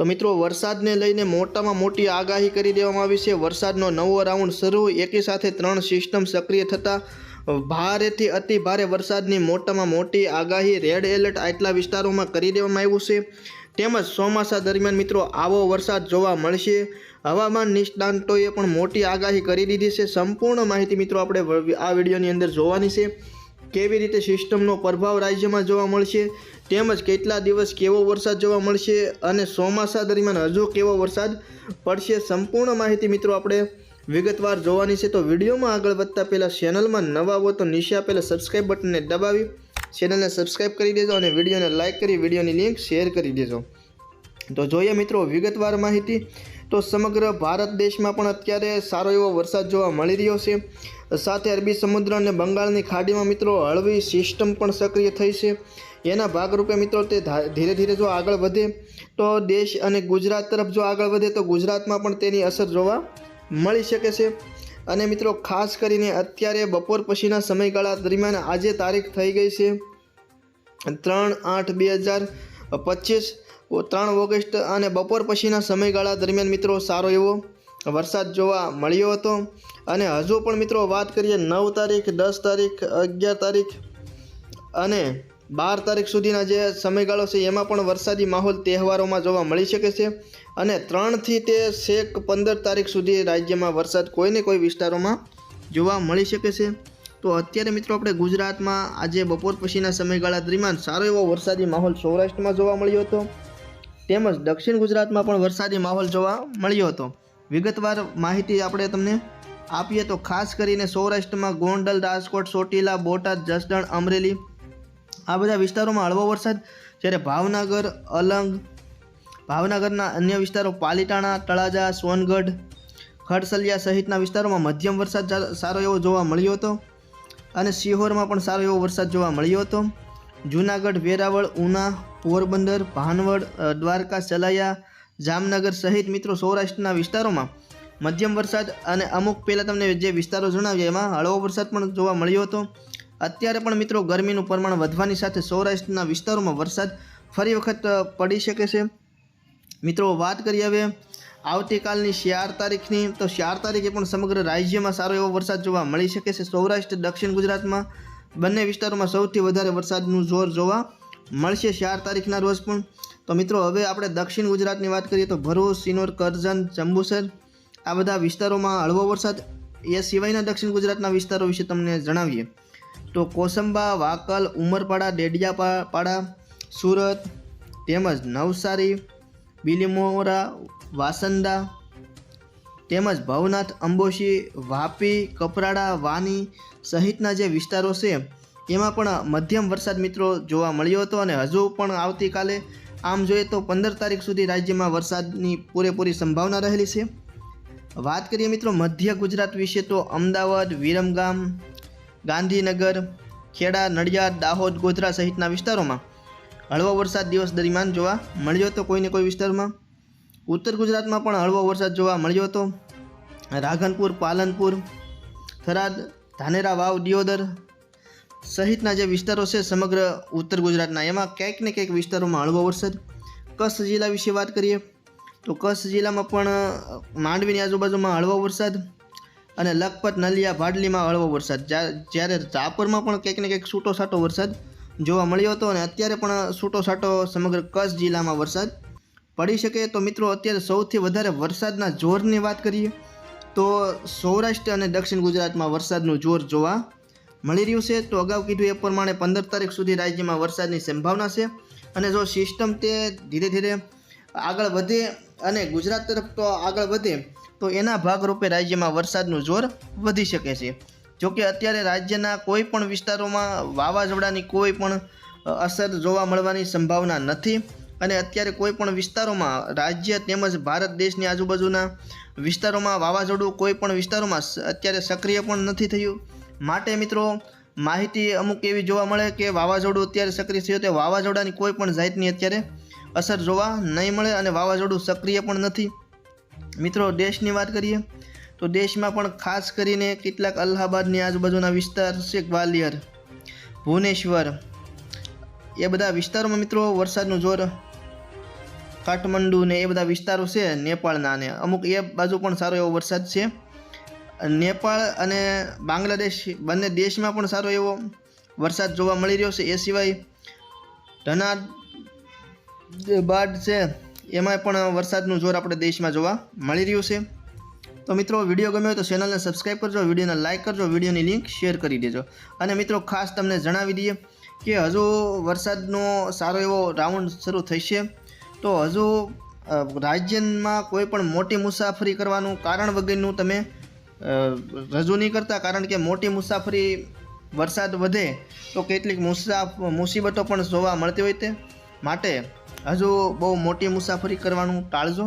તો મિત્રો, વરસાદને લઈને મોટામાં મોટી આગાહી કરી દેવામાં આવી છે. વરસાદનો નવો રાઉન્ડ શરૂ. એકી સાથે ત્રણ સિસ્ટમ સક્રિય થતાં ભારેથી અતિ ભારે વરસાદની મોટામાં મોટી આગાહી રેડ એલર્ટ આટલા વિસ્તારોમાં કરી દેવામાં આવ્યું છે. તેમજ ચોમાસા દરમિયાન મિત્રો, આવો વરસાદ જોવા મળશે. હવામાન નિષ્ણાંતોએ પણ મોટી આગાહી કરી દીધી છે. સંપૂર્ણ માહિતી મિત્રો, આપણે આ વિડીયોની અંદર જોવાની છે. કેવી રીતે સિસ્ટમનો પ્રભાવ રાજ્યમાં જોવા મળશે, તેમજ કેટલા દિવસ કેવો વરસાદ જોવા મળશે અને ચોમાસા દરમિયાન હજુ કેવો વરસાદ પડશે, સંપૂર્ણ માહિતી મિત્રો આપણે વિગતવાર જોવાની છે. તો વિડીયોમાં આગળ વધતા પહેલાં ચેનલમાં નવા હો તો નીચે આપેલા સબસ્ક્રાઇબ બટનને દબાવી, ચેનલને સબસ્ક્રાઈબ કરી દેજો અને વિડીયોને લાઇક કરી, વિડીયોની લિંક શેર કરી દેજો. તો જોઈએ મિત્રો વિગતવાર માહિતી. તો સમગ્ર ભારત દેશમાં પણ અત્યારે સારો એવો વરસાદ જોવા મળી રહ્યો છે. સાથે અરબી સમુદ્ર અને બંગાળની ખાડીમાં મિત્રો હળવી સિસ્ટમ પણ સક્રિય થઈ છે. એના ભાગરૂપે મિત્રો તે ધીરે ધીરે જો આગળ વધે તો દેશ અને ગુજરાત તરફ જો આગળ વધે તો ગુજરાતમાં પણ તેની અસર જોવા મળી શકે છે. અને મિત્રો ખાસ કરીને અત્યારે બપોર પછીના સમયગાળા દરમિયાન આજે તારીખ થઈ ગઈ છે ત્રણ આઠ બે હજાર પચીસ. ત્રણ ઓગસ્ટ અને બપોર પછીના સમયગાળા દરમિયાન મિત્રો સારો એવો વરસાદ જોવા મળ્યો હતો. અને હજુ પણ મિત્રો વાત કરીએ નવ તારીખ, દસ તારીખ, અગિયાર તારીખ અને બાર તારીખ સુધીના જે સમયગાળો છે એમાં પણ વરસાદી માહોલ તહેવારોમાં જોવા મળી શકે છે. અને ત્રણથી તે છેક પંદર તારીખ સુધી રાજ્યમાં વરસાદ કોઈને કોઈ વિસ્તારોમાં જોવા મળી શકે છે. તો અત્યારે મિત્રો આપણે ગુજરાતમાં આજે બપોર પછીના સમયગાળા દરમિયાન સારો એવો વરસાદી માહોલ સૌરાષ્ટ્રમાં જોવા મળ્યો હતો. તેમજ દક્ષિણ ગુજરાતમાં પણ વરસાદી માહોલ જોવા મળ્યો હતો. વિગતવાર માહિતી આપણે તમને આપીએ તો ખાસ કરીને સૌરાષ્ટ્રમાં ગોંડલ, રાજકોટ, ચોટીલા, બોટાદ, જસદણ, અમરેલી આ બધા વિસ્તારોમાં હળવો વરસાદ. જ્યારે ભાવનગર, અલંગ, ભાવનગરના અન્ય વિસ્તારો પાલીતાણા, તળાજા, સોનગઢ, ખડસલિયા સહિતના વિસ્તારોમાં મધ્યમ વરસાદ સારો એવો જોવા મળ્યો હતો. અને સિહોરમાં પણ સારો એવો વરસાદ જોવા મળ્યો હતો. જૂનાગઢ, વેરાવળ, ઉના પોરબંદર, ભાનવડ દ્વારકા, સલાયા, જામનગર સહિત મિત્રો સૌરાષ્ટ્રના વિસ્તારોમાં મધ્યમ વરસાદ અને અમુક પહેલાં તમને જે વિસ્તારો જણાવ્યા એમાં હળવો વરસાદ પણ જોવા મળ્યો હતો. અત્યારે પણ મિત્રો ગરમીનું પ્રમાણ વધવાની સાથે સૌરાષ્ટ્રના વિસ્તારોમાં વરસાદ ફરી વખત પડી શકે છે. મિત્રો વાત કરીએ હવે આવતીકાલની ચાર તારીખની, તો ચાર તારીખે પણ સમગ્ર રાજ્યમાં સારો એવો વરસાદ જોવા મળી શકે છે. સૌરાષ્ટ્ર, દક્ષિણ ગુજરાતમાં બંને વિસ્તારોમાં સૌથી વધારે વરસાદનું જોર જોવા મળશે ચાર તારીખના રોજ પણ. તો મિત્રો, હવે આપણે દક્ષિણ ગુજરાતની વાત કરીએ તો ભરૂચ, સિનોર, કરજણ, જંબુસર આ બધા વિસ્તારોમાં હળવો વરસાદ એ સિવાયના દક્ષિણ ગુજરાતના વિસ્તારો વિશે તમને જણાવીએ. તો કોસંબા, વાકલ, ઉમરપાડા, ડેડિયાપાડા, સુરત તેમજ નવસારી, બિલીમોરા, વાસંદા તેમજ ભવનાથ, અંબોશી, વાપી, કપરાડા, વાની સહિતના જે વિસ્તારો છે એમાં પણ મધ્યમ વરસાદ મિત્રો જોવા મળ્યો હતો અને હજુ પણ આવતીકાલે, આમ જોઈએ તો પંદર તારીખ સુધી રાજ્યમાં વરસાદની પૂરેપૂરી સંભાવના રહેલી છે. વાત કરીએ મિત્રો મધ્ય ગુજરાત વિશે તો અમદાવાદ, વિરમગામ, ગાંધીનગર, ખેડા, નડિયાદ, દાહોદ, ગોધરા સહિતના વિસ્તારોમાં હળવો વરસાદ દિવસ દરમિયાન જોવા મળ્યો હતો કોઈને કોઈ વિસ્તારમાં. ઉત્તર ગુજરાતમાં પણ હળવો વરસાદ જોવા મળ્યો હતો. રાધનપુર, પાલનપુર, થરાદ, ધાનેરા વાવ, દિયોદર સહિતના જે વિસ્તારો છે સમગ્ર ઉત્તર ગુજરાતના, એમાં ક્યાંક ને ક્યાંક વિસ્તારોમાં હળવો વરસાદ. કચ્છ જિલ્લા વિશે વાત કરીએ, તો કચ્છ જિલ્લામાં પણ માંડવીની આજુબાજુમાં હળવો વરસાદ અને લખપત, નલિયા ભાડલીમાં હળવો વરસાદ. જ્યારે રાપરમાં પણ ક્યાંક ને ક્યાંક છૂટો છાટો વરસાદ જોવા મળ્યો હતો અને અત્યારે પણ છૂટો છાટો સમગ્ર કચ્છ જિલ્લામાં વરસાદ પડી શકે. તો મિત્રો, અત્યારે સૌથી વધારે વરસાદના જોરની વાત કરીએ, તો સૌરાષ્ટ્ર અને દક્ષિણ ગુજરાતમાં વરસાદનું જોર જોવા મળી રહ્યું છે. તો અગાઉ કીધું એ પ્રમાણે પંદર તારીખ સુધી રાજ્યમાં વરસાદની સંભાવના છે. અને જો સિસ્ટમ તે ધીરે ધીરે આગળ વધે અને ગુજરાત તરફ તો આગળ વધે, તો એના ભાગરૂપે રાજ્યમાં વરસાદનું જોર વધી શકે છે. જોકે અત્યારે રાજ્યના કોઈ પણ વિસ્તારોમાં વાવાઝોડાની કોઈ પણ અસર જોવા મળવાની સંભાવના નથી. અને અત્યારે કોઈ પણ વિસ્તારોમાં રાજ્ય તેમજ ભારત દેશની આજુબાજુના વિસ્તારોમાં વાવાઝોડું કોઈ પણ વિસ્તારોમાં અત્યારે સક્રિય પણ નથી થયું. માટે મિત્રો, માહિતી અમુક એવી જોવા મળે કે વાવાઝોડું અત્યારે સક્રિય થયું તે વાવાઝોડાની કોઈ પણ જાતની અત્યારે અસર જોવા નહીં મળે અને વાવાઝોડું સક્રિય પણ નથી. મિત્રો, દેશની વાત કરીએ તો દેશમાં પણ ખાસ કરીને કેટલાક અલ્હાબાદની આજુબાજુના વિસ્તાર છે ગ્વાલિયર, ભુવનેશ્વર, એ બધા વિસ્તારોમાં મિત્રો વરસાદનું જોર કાઠમંડુ ને એ બધા વિસ્તારો છે નેપાળના ને અમુક એ બાજુ પણ સારો એવો વરસાદ છે. નેપાળ અને બાંગ્લાદેશ બંને દેશમાં પણ સારો એવો વરસાદ જોવા મળી રહ્યો છે. એ સિવાય ધના જે બાદ છે એમાં પણ વરસાદનું જોર આપણે દેશમાં જોવા મળી રહ્યું છે. તો મિત્રો, વીડિયો ગમ્યો તો ચેનલને સબસ્ક્રાઈબ કરજો, વિડીયોને લાઇક કરજો, વિડીયોની લિંક શેર કરી દેજો. અને મિત્રો, ખાસ તમને જણાવી દઈએ કે હજુ વરસાદનો સારો એવો રાઉન્ડ શરૂ થશે તો હજુ રાજ્યમાં કોઈ પણ મોટી મુસાફરી કરવાનું કારણ વગરનું તમે રજૂ નહીં કરતા, કારણ કે મોટી મુસાફરી વરસાદ વધે તો કેટલીક મુસાફ, મુસીબતો પણ જોવા મળતી હોય તે માટે હજુ બહુ મોટી મુસાફરી કરવાનું ટાળજો.